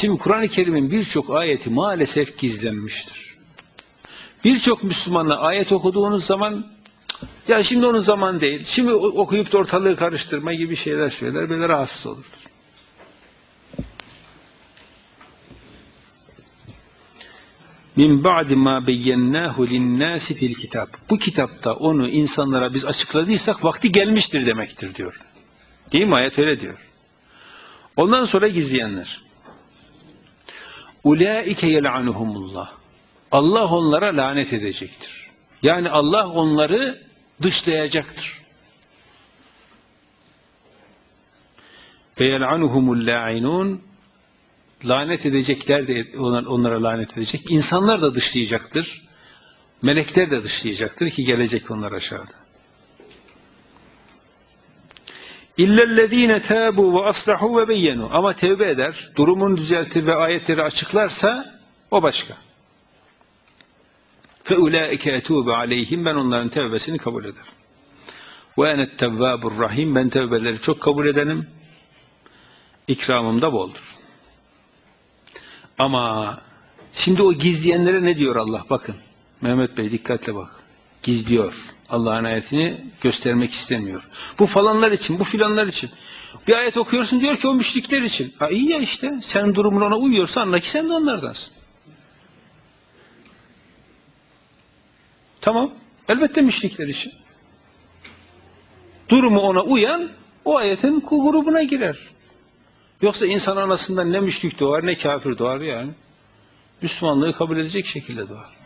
Şimdi Kur'an-ı Kerim'in birçok ayeti maalesef gizlenmiştir. Birçok Müslümanla ayet okuduğunuz zaman ya şimdi onun zaman değil, şimdi okuyup da ortalığı karıştırma gibi şeyler söyler, böyle rahatsız olur. Min ba'di ma beyyennahu linnâsi fil kitap. Bu kitapta onu insanlara biz açıkladıysak vakti gelmiştir demektir diyor. Değil mi? Ayet öyle diyor. Ondan sonra gizleyenler. Ulaike yel'anuhumullah. Allah onlara lanet edecektir. Yani Allah onları dışlayacaktır. Ve yel'anuhumul la'inun lanet edecekler de onlar- onlara lanet edecek. İnsanlar da dışlayacaktır. Melekler de dışlayacaktır ki gelecek onlar aşağıda. İllellezine tabu ve aslahu ve beyyenu. Ama tevbe eder, durumunu düzeltir ve ayetleri açıklarsa o başka. Fe ulaike etubu ben onların tevbesini kabul ederim. Ve enet tevvabur rahim ben tevbeleri çok kabul edenim. İkramım da boldur. Ama şimdi o gizleyenlere ne diyor Allah? Bakın. Mehmet Bey dikkatle bak. Gizliyor. Allah'ın ayetini göstermek istemiyor. Bu falanlar için, bu filanlar için. Bir ayet okuyorsun diyor ki o müşrikler için. Ha iyi ya işte. Senin durumun ona uyuyorsa anla ki sen de onlardansın. Tamam. Elbette müşrikler için. Durumu ona uyan o ayetin grubuna girer. Yoksa insan anasından ne müşrik doğar ne kafir doğar yani. Müslümanlığı kabul edecek şekilde doğar.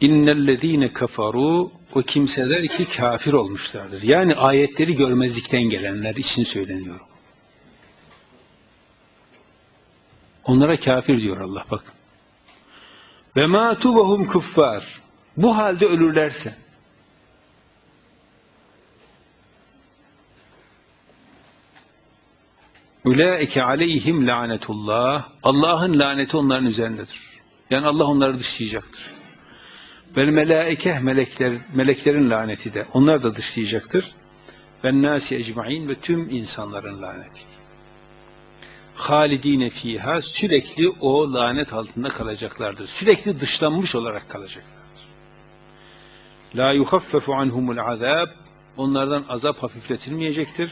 İnnellezîne kafaru o kimseler ki kafir olmuşlardır. Yani ayetleri görmezlikten gelenler için söyleniyor. Onlara kafir diyor Allah bakın. Ve mâtu ve hum kuffar. Bu halde ölürlerse Ulaike aleyhim lanetullah. Allah'ın laneti onların üzerindedir. Yani Allah onları dışlayacaktır. Vel melaike melekler meleklerin laneti de onlar da dışlayacaktır. Ve nasi ecmaîn ve tüm insanların laneti. Halidine fiha sürekli o lanet altında kalacaklardır. Sürekli dışlanmış olarak kalacaklardır. La yuhaffefu anhumul azab onlardan azap hafifletilmeyecektir.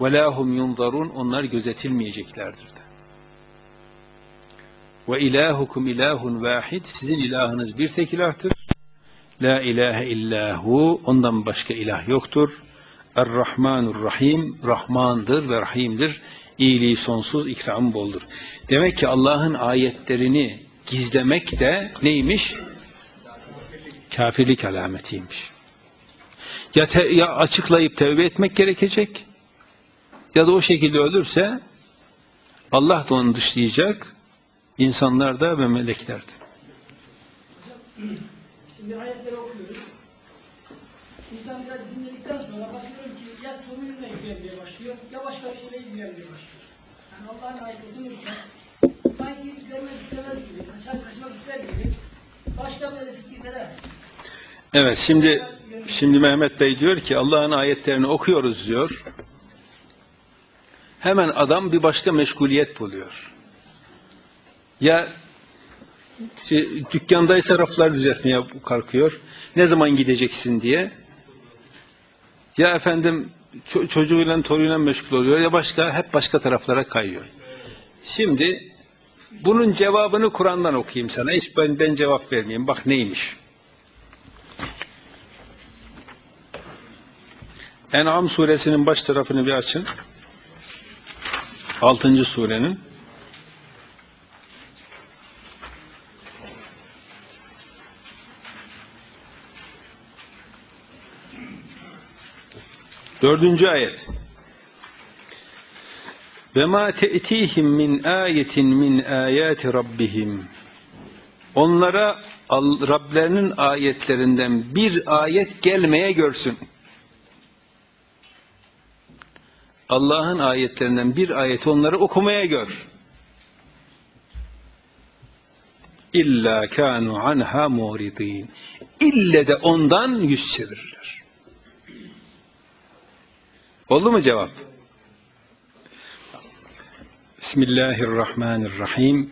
Ve la hum yunzarun onlar gözetilmeyeceklerdir. Ve ilahukum ilahun vahid sizin ilahınız bir tek ilahtır. La ilahe illahu ondan başka ilah yoktur. Er-Rahmanur Rahim Rahmandır ve Rahim'dir. İyiliği sonsuz, ikram boldur. Demek ki Allah'ın ayetlerini gizlemek de neymiş? Kafirlik alametiymiş. Ya, te- ya açıklayıp tevbe etmek gerekecek ya da o şekilde ölürse Allah da onu dışlayacak, insanlar da ve melekler de. Şimdi ayetleri okuyoruz. İnsan biraz dinledikten sonra bakıyorum ki ya sorunla ilgilenmeye başlıyor ya başka bir şeyle ilgilenmeye başlıyor. Yani Allah'ın ayetini okurken sanki izlemek istemez gibi, kaçar kaçmak ister gibi başka böyle fikirlere Evet şimdi şimdi Mehmet Bey diyor ki Allah'ın ayetlerini okuyoruz diyor. Hemen adam bir başka meşguliyet buluyor. Ya şey, dükkandaysa raflar düzeltmeye kalkıyor. Ne zaman gideceksin diye. Ya efendim ço- çocuğuyla torunuyla meşgul oluyor ya başka hep başka taraflara kayıyor. Şimdi bunun cevabını Kur'an'dan okuyayım sana. Hiç ben, ben cevap vermeyeyim. Bak neymiş. En'am suresinin baş tarafını bir açın. 6. surenin. Dördüncü ayet. Ve ma te'tihim min ayetin min ayati rabbihim. Onlara Rablerinin ayetlerinden bir ayet gelmeye görsün. Allah'ın ayetlerinden bir ayet onları okumaya gör. İlla kanu anha muridin. İlle de ondan yüz çevirirler. Oldu mu cevap? Bismillahirrahmanirrahim.